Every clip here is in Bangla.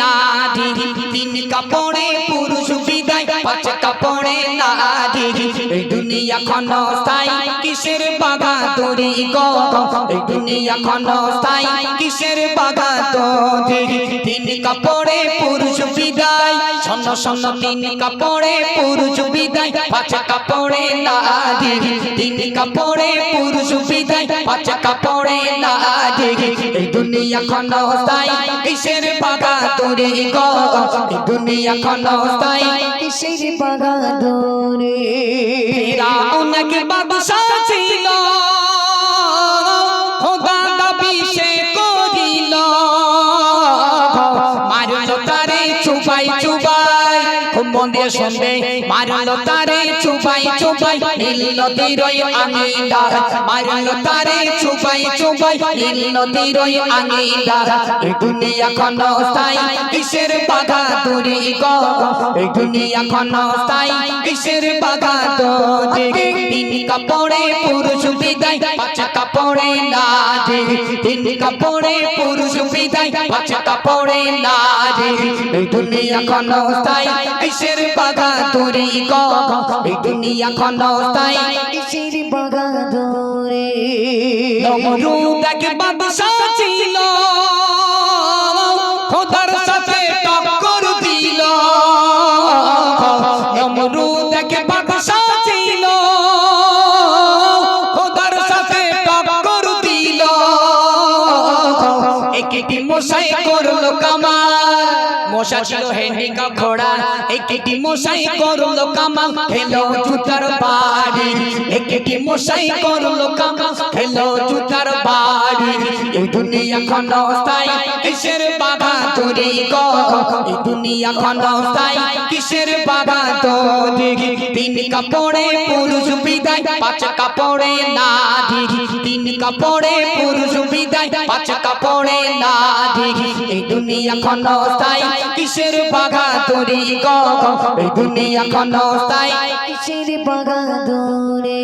নারী, তিন কাপড়ে পুরুষ বিদায়, পাঁচ কাপড়ে নারী। এই দুনিয়া ক্ষণস্থায়ী কিসের বাগাদুরি গো? এই দুনিয়া ক্ষণস্থায়ী কিসের বাগাদুরি তিন কাপড়ে পুরুষ বিদায় শূন্য শূন্য তিন কাপড়ে পুরুষ বিদায়, পাঁচ কাপড়ে নারী। তিন কাপড়ে পুরুষ বিদায়, পাঁচ কাপড়ে নারী। এই দুনিয়া ক্ষণস্থায়ী কিসের বাগাদুরি গো দুনিয়া ক্ষণস্থায়ী। কিসের বাগাদরে ফিরাউন এক বাদশা ছিল। শুনবে। মারলো তারে চুপাই চুপাই নীল নদীর ওই আঙিনা মারলো তারে চুপাই চুপাই নীল নদীর ওই আঙিনা এই দুনিয়া ক্ষণস্থায়ী কিসের বাগাদুরি গো? এই দুনিয়া ক্ষণস্থায়ী কিসের বাগাদুরি তিন কাপড়ে পুরুষ বিদায়, পাঁচ কাপড়ে নারী। তিন কাপড়ে পুরুষ বিদায়, পাঁচ কাপড়ে নারী। এই দুনিয়া ক্ষণস্থায়ী কিসের বাগাদুরি গো। এই দুনিয়া ক্ষণস্থায়ী। কিসের বাগাদরে। নমরুদ এক বাদশাহ ছিল। মশা ছিল হেন্ডিকা ঘোড়া। একটি মশাই করল কামা খেলো জুতার বাড়ি। একটি মশাই করল কামা খেলো জুতার বাড়ি। এই দুনিয়া ক্ষণস্থায়ী কিসের বাধা চুরি গো এই দুনিয়া ক্ষণস্থায়ী কিসের বাধা তরি তিন কাপড়ে পুরুষ বিদায় পাঁচ কাপড়ে নারী তিন কাপড়ে পুরুষ বিদায় পাঁচ কাপড়ে নারী এই দুনিয়া কিসের গো এই দুনিয়া কিসের বাগাদরে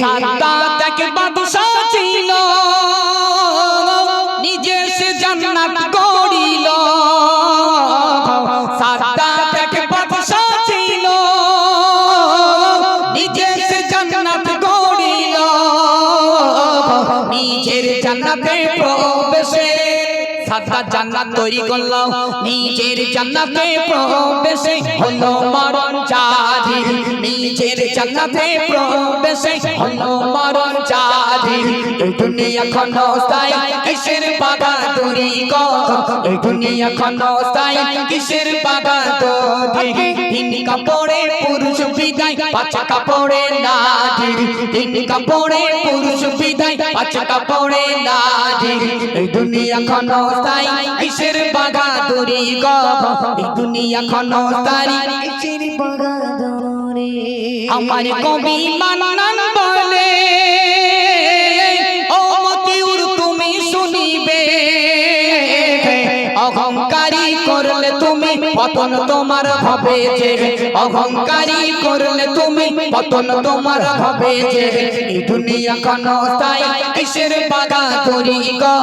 সাদা তাকে বাদশাহ ছিল। জান্নাতে প্রবেশে, সাদা জান্নাত তৈরি করল। নিজের জান্নাতে প্রবেশে হলো মরণ জারি নিজের জান্নাতে প্রবেশে হলো মরণ এই দুনিয়া ক্ষণস্থায়ী কিসের বাগাদুরি গো? এই দুনিয়া ক্ষণস্থায়ী কিসের বাগাদুরি তিন কাপড়ে পুরুষ বিদায়, পাঁচ কাপড়ে নারী তিন কাপড়ে পুরুষ বিদায়, পাঁচ কাপড়ে নারী এই দুনিয়া ক্ষণস্থায়ী কিসের বাগাদুরি গো? এই দুনিয়া ক্ষণস্থায়ী কিসের বাগাদরে আমার কবি মানান বলে পতন তোমার হবে যে অহংকারী করলে তুমি পতন তোমার হবে যে এই দুনিয়া ক্ষণস্থায়ী কিসের বাগাদুরি গো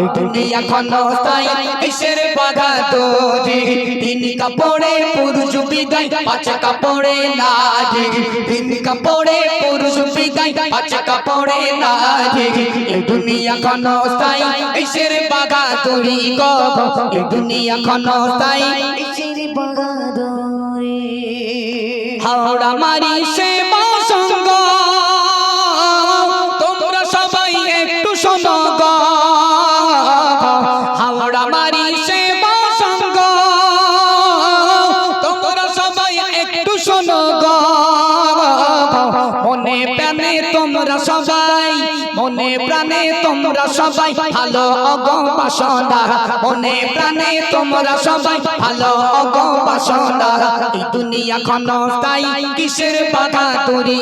এই দুনিয়া ক্ষণস্থায়ী কিসের বাগাদুরি তিন কাপড়ে পুরুষ বিদায়, পাঁচ কাপড়ে নারী। তিন কাপড়ে পুরুষ বিদায়, পাঁচ কাপড়ে নারী। এই দুনিয়া ক্ষণস্থায়ী কিসের বাগাদুরি গো এই দুনিয়া ক্ষণস্থায়ী কিসের বাগাদরে। হাওড়া মারি সে তোমরা সবাই ভালো মনে প্রাণে তোমরা সবাই ভালো এই দুনিয়া ক্ষণস্থায়ী কিসের বাধা তরি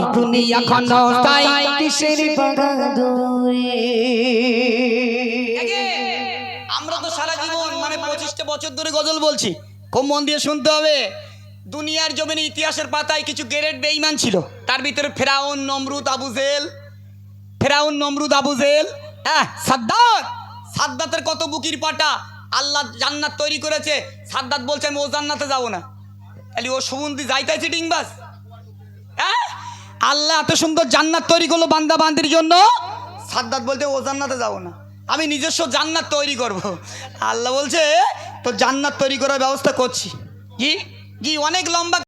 এই দুনিয়া ক্ষণস্থায়ী কিসের বাগাদরে আমরা তো সারা জীবন মানে পঁচিশটা বছর ধরে গজল বলছি। খুব মন দিয়ে শুনতে হবে। দুনিয়ার জমিনে ইতিহাসের পাতায় কিছু গ্রেট বেঈমান ছিল। তার ভিতরে ফেরাউন, নমরুদ, আবু জেল ফেরাউন, নমরুদ, আবু জেল হ্যাঁ সাদ্দাত। সাদ্দাতের কত বুকির পাটা? আল্লাহ জান্নাত তৈরি করেছে। সাদ্দাত বলছে, আমি ও জান্নাতে যাব না। তাহলে ও সুমন্দি যাইতেছে ডিংবাস হ্যাঁ? আল্লাহ এত সুন্দর জান্নাত তৈরি করল বান্দা বান্দির জন্য। সাদ্দাত বলতে ও জান্নাতে যাব না। আমি নিজস্ব জান্নাত তৈরি করব। আল্লাহ বলছে তো জান্নাত তৈরি করার ব্যবস্থা করছি। জি জি অনেক লম্বা